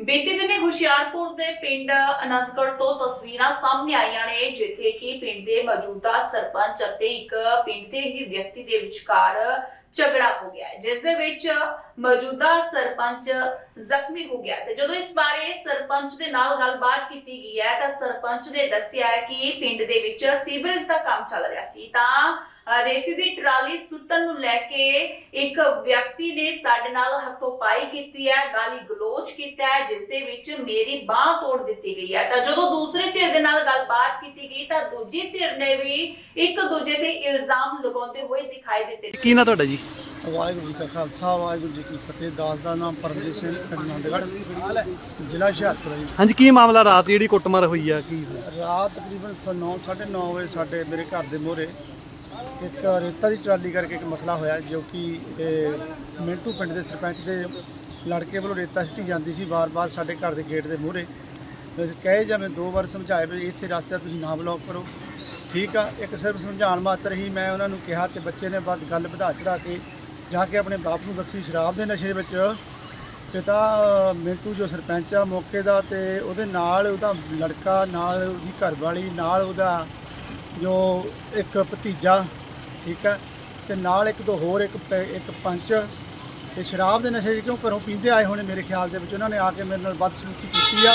ਬੀਤੇ ਦਿਨੇ ਹੁਸ਼ਿਆਰਪੁਰ ਦੇ ਪਿੰਡ ਅਨੰਦਗੜ੍ਹ ਤੋਂ ਤਸਵੀਰਾਂ ਸਾਹਮਣੇ ਆਈਆਂ ਨੇ, ਜਿੱਥੇ ਕਿ ਪਿੰਡ ਦੇ ਮੌਜੂਦਾ ਸਰਪੰਚ ਅਤੇ ਇੱਕ ਪਿੰਡ ਦੇ ਹੀ ਵਿਅਕਤੀ ਦੇ ਵਿਚਕਾਰ ਝਗੜਾ ਹੋ ਗਿਆ ਹੈ, ਜਿਸ ਦੇ ਵਿੱਚ ਮੌਜੂਦਾ ਸਰਪੰਚ ਜ਼ਖਮੀ ਹੋ ਗਿਆ ਤੇ ਜਦੋਂ ਇਸ ਬਾਰੇ ਸਰਪੰਚ ਦੇ ਨਾਲ ਗੱਲਬਾਤ ਕੀਤੀ ਗਈ ਹੈ ਤਾਂ ਸਰਪੰਚ ਨੇ ਦੱਸਿਆ ਕਿ ਪਿੰਡ ਦੇ ਵਿੱਚ ਸੀਵਰੇਜ ਦਾ ਕੰਮ ਚੱਲ ਰਿਹਾ ਸੀ। ਤਾਂ ਰੇਤੀ ਦੀ ਟਰਾਲੀ ਸੁੱਟਣ ਨੂੰ ਲੈ ਕੇ ਇੱਕ ਵਿਅਕਤੀ ਨੇ ਸਾਡੇ ਨਾਲ ਹੱਥੋਂ ਪਾਈ ਕੀਤੀ ਹੈ ਗਾਲੀ ਗਲੋਚ ਕੀਤਾ ਹੈ ਜਿਸ ਦੇ ਵਿੱਚ ਮੇਰੀ ਬਾਹ ਤੋੜ ਦਿੱਤੀ ਗਈ ਹੈ। ਤਾਂ ਜਦੋਂ ਦੂਸਰੇ ਧਿਰ ਦੇ ਨਾਲ ਗੱਲਬਾਤ ਕੀਤੀ ਗਈ ਤਾਂ ਦੂਜੀ ਧਿਰ ਨੇ ਵੀ ਇੱਕ ਦੂਜੇ ਤੇ ਇਲਜ਼ਾਮ ਲਗਾਉਂਦੇ ਹੋਏ ਦਿਖਾਈ ਦਿੱਤੇ। ਕੀ ਨਾ ਤੁਹਾਡਾ ਜੀ? ਵਾਹਿਗੁਰੂ ਜੀ ਕਾ ਖਾਲਸਾ ਵਾਹਿਗੁਰੂ ਜੀ ਕੀ ਫਤਿਹ। ਦਾਸ ਦਾ ਨਾਮ ਪਰਮਜੀਤ ਸਿੰਘ ਅਨੰਦਗੜ੍ਹ ਜ਼ਿਲ੍ਹਾ ਹੁਸ਼ਿਆਰਪੁਰ ਜੀ। ਹਾਂਜੀ ਕੀ ਮਾਮਲਾ ਰਾਤ ਜਿਹੜੀ ਕੁੱਟਮਾਰ ਹੋਈ ਆ ਕੀ ਰਾਤ ਤਕਰੀਬਨ 9:30 ਵਜੇ ਸਾਡੇ ਮੇਰੇ ਘਰ ਦੇ ਮੂਹਰੇ ਇੱਕ ਰੇਤਾ ਦੀ ਟਰਾਲੀ ਕਰਕੇ ਇੱਕ ਮਸਲਾ ਹੋਇਆ ਜੋ ਕਿ ਇਹ ਮਿੰਟੂ ਪਿੰਡ ਦੇ ਸਰਪੰਚ ਦੇ ਲੜਕੇ ਵੱਲੋਂ ਰੇਤਾ ਸਿੱਟੀ ਜਾਂਦੀ ਸੀ। ਵਾਰ-ਵਾਰ ਸਾਡੇ ਘਰ ਦੇ ਗੇਟ ਦੇ ਮੂਹਰੇ। ਕਹੇ ਕਹੇ ਮੈਂ ਦੋ ਵਾਰ ਸਮਝਾਇਆ ਵੀ ਇੱਥੇ ਰਸਤੇ ਤੁਸੀਂ ਨਾ ਬਲੌਕ ਕਰੋ। ਠੀਕ ਆ ਇੱਕ ਸਿਰਫ ਸਮਝਾਉਣ ਮਾਤਰ ਹੀ ਮੈਂ ਉਹਨਾਂ ਨੂੰ ਕਿਹਾ ਤੇ ਬੱਚੇ ਨੇ ਬਾਅਦ ਗੱਲ ਵਧਾ ਚੜਾ ਕੇ ਜਾ ਕੇ ਆਪਣੇ ਬਾਪ ਨੂੰ ਦੱਸੀ ਸ਼ਰਾਬ ਦੇ ਨਸ਼ੇ ਵਿੱਚ। ਪਿਤਾ ਅ, ਮਿੰਟੂ ਜੋ ਸਰਪੰਚ ਆ ਮੌਕੇ ਦਾ ਤੇ ਉਹਦੇ ਨਾਲ ਉਹਦਾ ਲੜਕਾ ਨਾਲ ਉਹਦੀ ਘਰਵਾਲੀ ਨਾਲ ਉਹਦਾ ਜੋ ਇੱਕ ਭਤੀਜਾ, ਠੀਕ ਹੈ, ਤੇ ਨਾਲ ਇੱਕ ਦੋ ਹੋਰ, ਇੱਕ ਪ- ਇੱਕ ਪੰਚ ਤੇ ਸ਼ਰਾਬ ਦੇ ਨਸ਼ੇ 'ਚ ਕਿਉਂ ਘਰੋਂ ਪੀਂਦੇ ਆਏ ਹੋਣੇ ਮੇਰੇ ਖਿਆਲ ਦੇ ਵਿੱਚ? ਉਹਨਾਂ ਨੇ ਆ ਕੇ ਮੇਰੇ ਨਾਲ ਬਦਸਲੂਕੀ ਕੀਤੀ ਆ।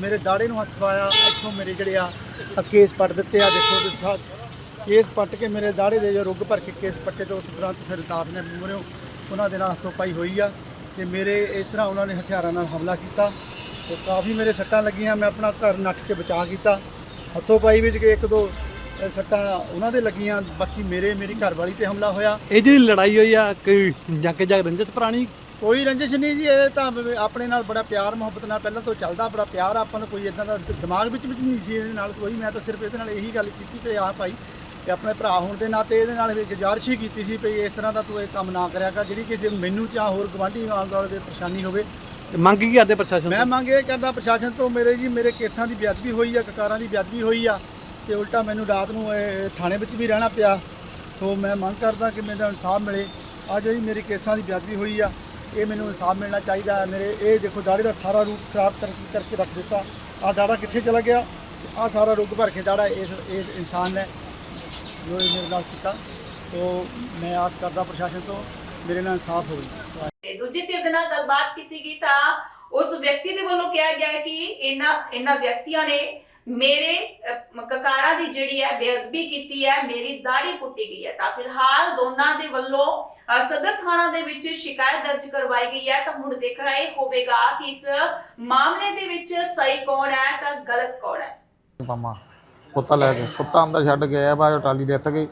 ਮੇਰੇ ਦਾੜੇ ਨੂੰ ਹੱਥ ਪਾਇਆ, ਇੱਥੋਂ ਮੇਰੇ ਜਿਹੜੇ ਆ ਆਹ ਕੇਸ ਪੱਟ ਦਿੱਤੇ ਆ। ਦੇਖੋ ਤੁਸੀਂ ਸਾ, ਕੇਸ ਪੱਟ ਕੇ ਮੇਰੇ ਦਾੜੇ ਦੇ ਜੋ ਰੁੱਗ ਭਰ ਕੇ ਕੇਸ ਪੱਟੇ ਤੇ ਉਸ ਉਪਰੰਤ ਫਿਰ ਦਾਸ ਨੇ ਮੂਹਰਿਓਂ ਉਹਨਾਂ ਦੇ ਨਾਲ ਹੱਥੋਂ ਪਾਈ ਹੋਈ ਆ ਤੇ ਮੇਰੇ ਇਸ ਤਰ੍ਹਾਂ ਉਹਨਾਂ ਨੇ ਹਥਿਆਰਾਂ ਨਾਲ ਹਮਲਾ ਕੀਤਾ। ਤੇ ਕਾਫੀ ਮੇਰੇ ਸੱਟਾਂ ਲੱਗੀਆਂ, ਮੈਂ ਆਪਣਾ ਘਰ ਨੱਠ ਕੇ ਬਚਾ ਕੀਤਾ। ਹੱਥੋਂ ਪਾਈ ਵਿੱਚ ਕੇ ਇੱਕ ਦੋ ਸੱਟਾਂ ਉਹਨਾਂ ਦੇ ਲੱਗੀਆਂ ਬਾਕੀ ਮੇਰੇ ਮੇਰੀ ਘਰਵਾਲੀ ਤੇ ਹਮਲਾ ਹੋਇਆ। ਇਹ ਜਿਹੜੀ ਲੜਾਈ ਹੋਈ ਆ ਕਿ ਜਾਂ ਕਿ ਜਾਂ ਰੰਜਤ ਪੁਰਾਣੀ? ਕੋਈ ਰੰਜਿਸ਼ ਨਹੀਂ ਜੀ ਇਹ ਤਾਂ ਆਪਣੇ ਨਾਲ ਬੜਾ ਪਿਆਰ ਮੁਹੱਬਤ ਨਾਲ ਪਹਿਲਾਂ ਤੋਂ ਚੱਲਦਾ ਬੜਾ ਪਿਆਰ ਆਪਾਂ ਨੂੰ ਕੋਈ ਇਦਾਂ ਦਾ ਦਿਮਾਗ ਵਿੱਚ ਵਿੱਚ ਨਹੀਂ ਸੀ ਇਹਦੇ ਨਾਲ ਕੋਈ ਮੈਂ ਤਾਂ ਸਿਰਫ ਇਹਦੇ ਨਾਲ ਇਹੀ ਗੱਲ ਕੀਤੀ ਕਿ ਆਹ ਭਾਈ ਤੇ ਆਪਣੇ ਭਰਾ ਹੋਣ ਦੇ ਨਾਤੇ ਇਹਦੇ ਨਾਲ ਵੀ ਗੁਜ਼ਾਰਿਸ਼ ਹੀ ਕੀਤੀ ਸੀ ਵੀ ਇਸ ਤਰ੍ਹਾਂ ਦਾ ਤੂੰ ਇਹ ਕੰਮ ਨਾ ਕਰਿਆ ਕਰ ਜਿਹੜੀ ਕਿਸੇ ਮੈਨੂੰ ਜਾਂ ਹੋਰ ਗਵਾਂਢੀ ਆਲੇ ਦੁਆਲੇ ਦੇ ਪਰੇਸ਼ਾਨੀ ਹੋਵੇ। ਤੇ ਮੰਗ ਕੀ ਕਰਦੇ ਪ੍ਰਸ਼ਾਸਨ ਮੈਂ ਮੰਗ ਇਹ ਕਰਦਾ ਪ੍ਰਸ਼ਾਸਨ ਤੋਂ ਮੇਰੇ ਜੀ ਮੇਰੇ ਕੇਸਾਂ ਦੀ ਬੇਅਦਬੀ ਹੋਈ ਆ ਕਕਾਰਾਂ ਦੀ ਬੇਅਦਬੀ ਹੋਈ ਆ। ਤੇ ਉਲਟਾ ਮੈਨੂੰ ਰਾਤ ਨੂੰ ਇਹ ਥਾਣੇ ਵਿੱਚ ਵੀ ਰਹਿਣਾ ਪਿਆ। ਸੋ ਮੈਂ ਮੰਗ ਕਰਦਾ ਕਿ ਮੈਨੂੰ ਇਨਸਾਫ ਮਿਲੇ। ਆ ਜਿਹੜੀ ਮੇਰੇ ਕੇਸਾਂ ਦੀ ਬੇਅਦਬੀ ਹੋਈ ਆ, ਇਹ ਮੈਨੂੰ ਇਨਸਾਫ ਮਿਲਣਾ ਚਾਹੀਦਾ ਹੈ। ਮੇਰੇ ਇਹ ਦੇਖੋ ਦਾੜੀ ਦਾ ਸਾਰਾ ਰੂਪ ਖਰਾਬ ਕਰਕੇ ਰੱਖ ਦਿੱਤਾ। ਆ ਦਾੜਾ ਕਿੱਥੇ ਚਲਾ ਗਿਆ? ਆ ਸਾਰਾ ਰੁੱਗ ਭਰ ਕੇ ਦਾੜਾ ਇਸ ਇਸ ਇਨਸਾਨ ਨੇ ਜੋ ਮੇਰੇ ਨਾਲ ਕੀਤਾ। ਸੋ ਮੈਂ ਆਸ ਕਰਦਾ ਪ੍ਰਸ਼ਾਸਨ ਤੋਂ ਮੇਰੇ ਨਾਲ ਇਨਸਾਫ ਹੋਵੇ। ਤੇ ਧਿਰ ਦੇ ਨਾਲ ਗੱਲਬਾਤ ਕੀਤੀ ਗਈ ਤਾਂ ਉਸ ਵਿਅਕਤੀ ਦੇ ਵੱਲੋਂ ਕਿਹਾ ਗਿਆ ਕਿ ਇਹਨਾਂ ਇਹਨਾਂ ਵਿਅਕਤੀਆਂ ਨੇ ਮੇਰੇ ਕਕਾਰਾਂ ਦੀ ਜਿਹੜੀ ਹੈ ਬੇਅਦਬੀ ਕੀਤੀ ਹੈ ਮੇਰੀ ਦਾੜੀ ਪੁੱਟੀ ਗਈ ਹੈ। ਤਾਂ ਫਿਲਹਾਲ ਦੋਨਾਂ ਦੇ ਵੱਲੋਂ ਸਦਰ ਥਾਣਾ ਦੇ ਵਿੱਚ ਸ਼ਿਕਾਇਤ ਦਰਜ ਕਰਵਾਈ ਗਈ ਹੈ। ਤਾਂ ਹੁਣ ਦੇਖਣਾ ਇਹ ਹੋਵੇਗਾ ਕਿ ਇਸ ਮਾਮਲੇ ਦੇ ਵਿੱਚ ਸਹੀ ਕੌਣ ਹੈ ਤਾਂ ਗਲਤ ਕੌਣ ਹੈ। ਪਾਮਾ ਕੁੱਤਾ ਲੈ ਕੇ ਕੁੱਤਾ ਅੰਦਰ ਛੱਡ ਕੇ ਆਇਆ ਬਾਅਦ ਚੋਂ ਟਰਾਲੀ ਦੇ ਕੇ।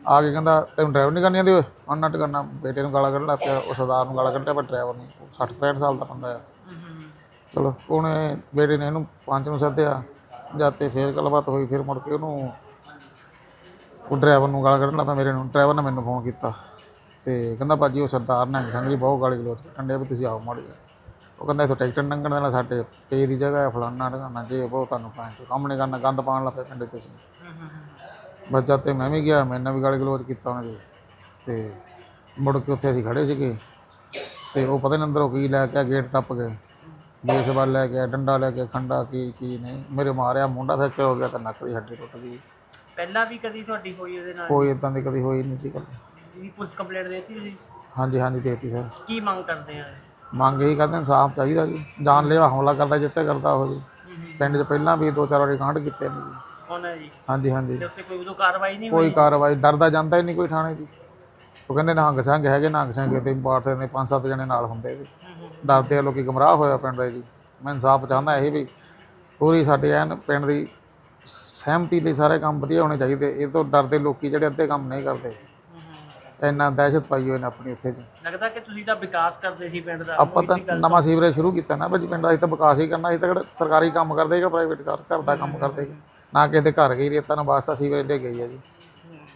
ਆ ਕੇ ਕਹਿੰਦਾ ਤੈਨੂੰ ਡਰਾਈਵਰ ਨਹੀਂ ਕਰਨੀ ਆਉਂਦੀ ਓਏ? ਅਨਟ ਕਰਨਾ ਬੇਟੇ ਨੂੰ ਗਾਲਾਂ ਕੱਢਣ ਲੱਗ ਪਿਆ ਉਹ ਸਰਦਾਰ ਨੂੰ ਗਾਲਾਂ ਕੱਢਿਆ ਪਰ ਡਰਾਈਵਰ ਨੂੰ 60 65 ਸਾਲ ਦਾ ਬੰਦਾ ਆ। ਚਲੋ ਉਹਨੇ ਬੇਟੇ ਨੇ ਇਹਨੂੰ ਪੰਜ ਨੂੰ ਸੱਦਿਆ। ਜਾਤੇ ਫੇਰ ਗੱਲਬਾਤ ਹੋਈ ਫਿਰ ਮੁੜ ਕੇ ਉਹਨੂੰ ਉਹ ਡਰਾਈਵਰ ਨੂੰ ਗਾਲਾਂ ਕੱਢਣ ਲੱਗ ਪਿਆ ਮੇਰੇ ਨੂੰ। ਡਰਾਈਵਰ ਨੇ ਮੈਨੂੰ ਫੋਨ ਕੀਤਾ ਤੇ ਕਹਿੰਦਾ ਭਾਜੀ ਉਹ ਸਰਦਾਰ ਨੇ ਸੰਗ ਜੀ ਬਹੁਤ ਗਾਲੀ ਗਲੋਚ ਕੰਡੇ ਵੀ ਤੁਸੀਂ ਆਓ ਮਾੜੀ ਉਹ ਕਹਿੰਦਾ ਇੱਥੋਂ ਟਿਕਟ ਲੰਘਣ ਦੇ ਨਾਲ ਸਾਡੇ ਪੇ ਦੀ ਜਗ੍ਹਾ ਹੈ ਫਲਾਨਾ ਢਗਾਨਾ ਜੇ ਬਹੁਤ ਤੁਹਾਨੂੰ ਪਾਣ ਚੋ ਕੰਮ ਨਹੀਂ ਕਰਨਾ ਗੰਦ ਪਾਣ ਲੱਗ ਪਏ ਪਿੰਡੇ ਤੁਸੀਂ ਬਸ ਬੱਚਾ ਤੇ ਮੈਂ ਵੀ ਗਿਆ ਮੈਨੇ ਵੀ ਗਾਲੀ ਗਲੋਚ ਕੀਤਾ ਉਹਨਾਂ ਦੇ ਤੇ ਮੁੜ ਕੇ ਉੱਥੇ ਅਸੀਂ ਖੜੇ ਸੀਗੇ ਤੇ ਉਹ ਪਤਾ ਨਹੀਂ ਅੰਦਰੋਂ ਕੀ ਲੈ ਕੇ ਆ, ਗੇਟ ਟੱਪ ਗਏ। ਬੇਸਬਾਲ ਲੈ ਕੇ ਡੰਡਾ ਲੈ ਕੇ ਖੰਡਾ ਕੀ ਕੀ ਨਹੀਂ। ਮੇਰੇ ਮਾਰਿਆ ਮੁੰਡਾ ਫ੍ਰੈਕਚਰ ਹੋ ਗਿਆ ਤੇ ਨੱਕ ਦੀ ਹੱਡੀ ਟੁੱਟ ਗਈ। ਪਹਿਲਾਂ ਵੀ ਕਦੀ ਤੁਹਾਡੀ ਹੋਈ ਉਹਦੇ ਨਾਲ? ਕੋਈ ਇਦਾਂ ਦੀ ਕਦੀ ਹੋਈ ਨਹੀਂ ਸੀ ਗੱਲ। ਤੁਸੀਂ ਪੁਲਿਸ ਕੰਪਲੇਂਟ ਦੇਤੀ ਸੀ ਹਾਂਜੀ ਹਾਂਜੀ ਦੇਤੀ ਸਰ। ਕੀ ਮੰਗ ਕਰਦੇ ਆ? ਮੰਗ ਇਹੀ ਕਰਦੇ ਇਨਸਾਫ ਚਾਹੀਦਾ ਜੀ। ਜਾਨਲੇਵਾ ਹਮਲਾ ਕਰਦਾ ਜਿੱਤੇ ਕਰਦਾ ਉਹ ਜੀ। ਪਿੰਡ 'ਚ ਪਹਿਲਾਂ ਵੀ ਦੋ ਚਾਰ ਵਾਰੀ ਕਾਂਡ ਕੀਤੇ ਨੇ ਜੀ। ਕੌਣ ਹੈ ਜੀ? ਹਾਂਜੀ ਹਾਂਜੀ। ਤੇ ਉੱਤੇ ਕੋਈ ਉਦੋਂ ਕਾਰਵਾਈ ਨਹੀਂ ਕੋਈ ਕਾਰਵਾਈ ਡਰਦਾ ਜਾਂਦਾ ਹੀ ਨਹੀਂ ਕੋਈ ਥਾਣੇ ਜੀ ਉਹ ਕਹਿੰਦੇ ਨਹੰਗ ਸਿੰਘ ਹੈਗੇ ਨਹੰਗ ਸਿੰਘ ਤੇ ਬਾੜਦੇ ਨੇ ਪੰਜ ਸੱਤ ਜਣੇ ਨਾਲ ਹੁੰਦੇ ਜੀ ਡਰਦੇ ਆ ਲੋਕੀ ਗਮਰਾਹ ਹੋਇਆ ਪਿੰਡ ਦੇ ਜੀ। ਮੈਂ ਇਨਸਾਫ ਚਾਹੁੰਦਾ ਇਹ ਵੀ ਪੂਰੀ ਸਾਡੇ ਐਨ ਪਿੰਡ ਦੀ ਸਹਿਮਤੀ ਲਈ ਸਾਰੇ ਕੰਮ ਵਧੀਆ ਹੋਣੇ ਚਾਹੀਦੇ। ਇਹ ਤੋਂ ਡਰਦੇ ਲੋਕੀ ਜਿਹੜੇ ਅੱਧੇ ਕੰਮ ਨਹੀਂ ਕਰਦੇ। ਇੰਨਾ ਦਹਿਸ਼ਤ ਪਾਈ ਹੋਈ ਨੇ ਆਪਣੀ ਇੱਥੇ ਜੀ। ਲੱਗਦਾ ਕਿ ਤੁਸੀਂ ਤਾਂ ਵਿਕਾਸ ਕਰਦੇ ਸੀ ਪਿੰਡ ਦਾ। ਆਪਾਂ ਤਾਂ ਨਵਾਂ ਸੀਵਰੇਜ ਸ਼ੁਰੂ ਕੀਤਾ ਨਾ ਭਾਜੀ ਪਿੰਡ ਦਾ ਅਸੀਂ ਤਾਂ ਵਿਕਾਸ ਹੀ ਕਰਨਾ ਅਸੀਂ ਤਾਂ ਸਰਕਾਰੀ ਕੰਮ ਕਰਦੇ ਕਿ ਪ੍ਰਾਈਵੇਟ ਘਰ ਦਾ ਕੰਮ ਕਰਦੇ ਜੀ। ਨਾ ਕਿਸੇ ਦੇ ਘਰ ਗਈ ਰੇਤਾ ਨਾ ਵਾਸਤਾ ਸੀਵਰੇਜ ਲੈ ਗਈ ਹੈ ਜੀ।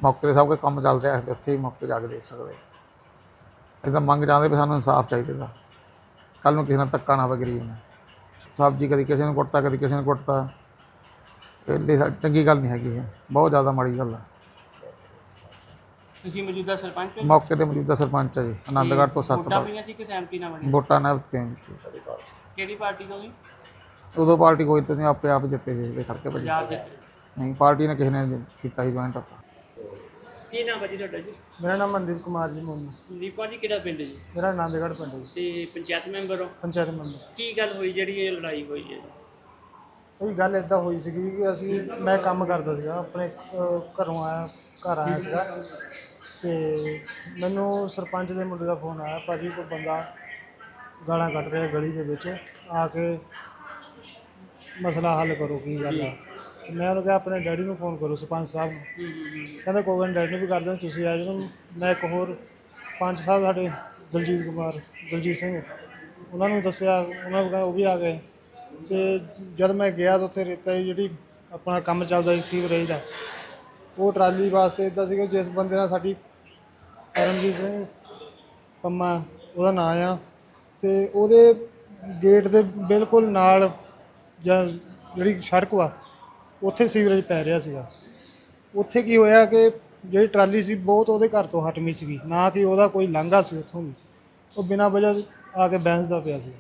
ਮੌਕੇ ਤੇ ਸਭ ਕੁਝ ਕੰਮ ਚੱਲ ਰਿਹਾ ਹੈ ਉੱਥੇ ਹੀ ਮੌਕੇ ਜਾ ਕੇ ਦੇਖ ਸਕਦੇ ਤਾਂ ਮੰਗ ਚਾਹੁੰਦੇ ਵੀ ਸਾਨੂੰ ਇਨਸਾਫ ਚਾਹੀਦਾ ਦਾ ਕੱਲ ਨੂੰ ਕਿਸੇ ਨਾਲ ਧੱਕਾ ਨਾ ਹੋਵੇ ਗਰੀਬ ਨੇ ਸਬਜ਼ੀ ਕਦੀ ਕਿਸੇ ਨੂੰ ਕੁੱਟਤਾ ਕਦੀ ਕਿਸੇ ਨੂੰ ਕੁੱਟਤਾ। ਇਹ ਚੰਗੀ ਗੱਲ ਨਹੀਂ ਹੈਗੀ ਇਹ। ਬਹੁਤ ਜ਼ਿਆਦਾ ਮਾੜੀ ਗੱਲ ਹੈ ਤੁਸੀਂ ਮੌਜੂਦਾ ਸਰਪੰਚ ਹੋ? ਮੌਕੇ ਤੇ ਮੌਜੂਦਾ ਸਰਪੰਚ ਹੈ ਜੀ ਆਨੰਦਗੜ੍ਹ ਤੋਂ ਸੱਤ ਵੋਟਾਂ ਪਈਆਂ ਸੀ ਕਿ ਸਹਿਮਤੀ ਨਾਲ ਬਣੀ ਵੋਟਾਂ ਨਾਲ ਦਿੱਤੀਆਂ ਜੀ। ਕਿਹੜੀ ਪਾਰਟੀ ਤੋਂ ਜੀ? ਉਦੋਂ ਪਾਰਟੀ ਕੋਈ ਤੇ ਨਹੀਂ ਆਪੇ ਆਪ ਜਿੱਤੇ ਸੀ ਇਹਦੇ ਕਰਕੇ ਭਾਜੀ। ਦੇ ਨਹੀਂ ਪਾਰਟੀ ਨੇ ਕਿਸੇ ਨੇ ਕੀਤਾ ਹੀ ਜੁਆਇੰਟ ਕੀ ਨਾਮ ਹੈ ਜੀ ਤੁਹਾਡਾ ਜੀ? ਮੇਰਾ ਨਾਮ ਮਨਦੀਪ ਕੁਮਾਰ ਜੀ ਮੋਨੂ। ਦੀਪਾ ਜੀ ਕਿਹੜਾ ਪਿੰਡ ਜੀ? ਮੇਰਾ ਆਨੰਦਗੜ੍ਹ ਪਿੰਡ ਜੀ। ਤੇ ਪੰਚਾਇਤ ਮੈਂਬਰ ਹੋ? ਪੰਚਾਇਤ ਮੈਂਬਰ। ਕੀ ਗੱਲ ਹੋਈ ਜਿਹੜੀ ਇਹ ਲੜਾਈ ਹੋਈ ਹੈ? ਇਹ ਗੱਲ ਇਦਾਂ ਹੋਈ ਸੀਗੀ ਕਿ ਅਸੀਂ ਮੈਂ ਕੰਮ ਕਰਦਾ ਸੀਗਾ ਆਪਣੇ ਅਹ, ਘਰੋਂ ਆਇਆ ਘਰ ਆਇਆ ਸੀਗਾ। ਤੇ ਮੈਨੂੰ ਸਰਪੰਚ ਦੇ ਮੁੰਡੇ ਦਾ ਫੋਨ ਆਇਆ ਭਾਜੀ ਕੋਈ ਬੰਦਾ ਗਾਲਾਂ ਕੱਢ ਰਿਹਾ ਗਲੀ ਦੇ ਵਿੱਚ ਆ ਕੇ ਮਸਲਾ ਹੱਲ ਕਰੋ ਕੀ ਗੱਲ ਆ? ਤੇ ਮੈਂ ਉਹਨੂੰ ਕਿਹਾ ਆਪਣੇ ਡੈਡੀ ਨੂੰ ਫੋਨ ਕਰੋ ਸਰਪੰਚ ਸਾਹਿਬ ਨੂੰ। ਕਹਿੰਦਾ ਕੋਈ ਗੱਲ ਡੈਡੀ ਨੂੰ ਵੀ ਕਰ ਦਿੰਦਾ ਤੁਸੀਂ ਆ ਜਾਓ। ਮੈਂ ਇੱਕ ਹੋਰ ਪੰਜ ਸਾਹਿਬ ਸਾਡੇ ਦਲਜੀਤ ਕੁਮਾਰ ਦਲਜੀਤ ਸਿੰਘ ਉਹਨਾਂ ਨੂੰ ਦੱਸਿਆ ਉਹਨਾਂ ਨੂੰ ਉਹ ਵੀ ਆ ਗਏ। ਤੇ ਜਦ ਮੈਂ ਗਿਆ ਤਾਂ ਉੱਥੇ ਰੇਤਾ ਦੀ ਜਿਹੜੀ ਆਪਣਾ ਕੰਮ ਚੱਲਦਾ ਸੀ ਸੀਵਰੇਜ ਦਾ ਉਹ ਟਰਾਲੀ ਵਾਸਤੇ ਇਦਾਂ ਸੀਗਾ ਜਿਸ ਬੰਦੇ ਨਾਲ ਸਾਡੀ ਪਰਮਜੀਤ ਸਿੰਘ ਪੰਮਾ ਉਹਦਾ ਨਾਂ ਆ। ਤੇ ਉਹਦੇ ਗੇਟ ਦੇ ਬਿਲਕੁਲ ਨਾਲ ਜਾਂ ਜਿਹੜੀ ਸੜਕ ਵਾ ਉੱਥੇ ਸੀਵਰੇਜ ਪੈ ਰਿਹਾ ਸੀਗਾ। ਉੱਥੇ ਕੀ ਹੋਇਆ ਕਿ ਜਿਹੜੀ ਟਰਾਲੀ ਸੀ ਬਹੁਤ ਉਹਦੇ ਘਰ ਤੋਂ ਹਟਮੀ ਸੀਗੀ, ਨਾ ਕਿ ਉਹਦਾ ਕੋਈ ਲਾਂਘਾ ਸੀ ਉੱਥੋਂ ਵੀ। ਉਹ ਬਿਨਾਂ ਵਜ੍ਹਾ ਆ ਕੇ ਬੈਂਸ ਦਾ ਪਿਆ ਸੀ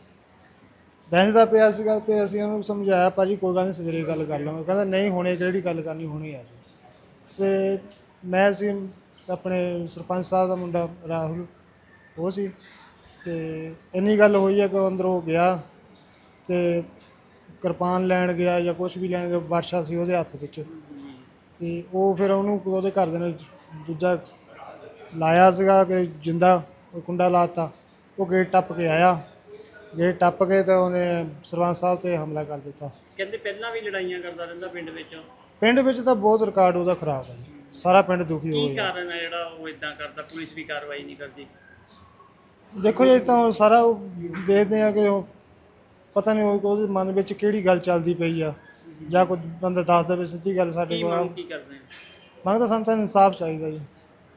ਬੈਂਸ ਦਾ ਪਿਆ ਸੀਗਾ ਤੇ ਅਸੀਂ ਉਹਨੂੰ ਸਮਝਾਇਆ, ਭਾਜੀ ਕੋਈ ਗੱਲ ਨਹੀਂ ਸਵੇਰੇ ਗੱਲ ਕਰ ਲਵਾਂਗੇ। ਕਹਿੰਦਾ, ਨਹੀਂ, ਹੁਣੇ ਕਿਹੜੀ ਗੱਲ ਕਰਨੀ, ਹੋਣੀ ਆ ਜੀ ਤੇ ਮੈਂ ਸੀ, ਆਪਣੇ ਸਰਪੰਚ ਸਾਹਿਬ ਦਾ ਮੁੰਡਾ ਰਾਹੁਲ, ਉਹ ਸੀ। ਤੇ ਇੰਨੀ ਗੱਲ ਹੋਈ ਹੈ ਕਿ ਅੰਦਰੋਂ ਗਿਆ ਤੇ ਕਿਰਪਾਨ ਲੈਣ ਗਿਆ ਜਾਂ ਕੁਝ ਵੀ ਲੈਣ ਗਿਆ ਵਰਸ਼ਾ ਸੀ ਉਹਦੇ ਹੱਥ ਵਿੱਚ। ਤੇ ਉਹ ਫਿਰ ਉਹਨੂੰ ਉਹਦੇ ਘਰ ਦੇ ਨੇ ਦੂਜਾ ਲਾਇਆ ਸੀਗਾ ਕਿ ਜਿੰਦਾ ਕੁੰਡਾ ਲਾਤਾ। ਉਹ ਗੇਟ ਟੱਪ ਕੇ ਆਇਆ। ਗੇਟ ਟੱਪ ਕੇ ਤਾਂ ਉਹਨੇ ਸਰਪੰਚ ਸਾਹਿਬ ਤੇ ਹਮਲਾ ਕਰ ਦਿੱਤਾ। ਕਹਿੰਦੇ ਪਹਿਲਾਂ ਵੀ ਲੜਾਈਆਂ ਕਰਦਾ ਰਹਿੰਦਾ ਪਿੰਡ ਵਿੱਚ? ਪਿੰਡ ਵਿੱਚ ਤਾਂ ਬਹੁਤ ਰਿਕਾਰਡ ਉਹਦਾ ਖਰਾਬ ਹੈ। ਸਾਰਾ ਪਿੰਡ ਦੁਖੀ ਹੋ ਕੀ ਗਿਆ। ਕਾਰਨ ਹੈ ਜਿਹੜਾ ਉਹ ਇਦਾਂ ਕਰਦਾ ਪੁਲਿਸ ਵੀ ਕਾਰਵਾਈ ਨਹੀਂ ਕਰਦੀ? ਦੇਖੋ ਜੀ ਤਾਂ ਸਾਰਾ ਉਹ ਦੇਖਦੇ ਆ ਕਿ ਉਹ ਪਤਾ ਨਹੀਂ ਉਹ- ਉਹਦੇ ਮਨ ਵਿੱਚ ਕਿਹੜੀ ਗੱਲ ਚੱਲਦੀ ਪਈ ਆ ਜਾਂ ਕੋਈ ਬੰਦਾ ਦੱਸ ਦੇਵੇ ਸਿੱਧੀ ਗੱਲ ਸਾਡੇ ਕੀ ਕੋਲ ਮੰਗ ਕੀ ਕਰਦੇ ਆ? ਮੰਗਦਾ ਸਾਨੂੰ ਤਾਂ ਇਨਸਾਫ ਚਾਹੀਦਾ ਜੀ।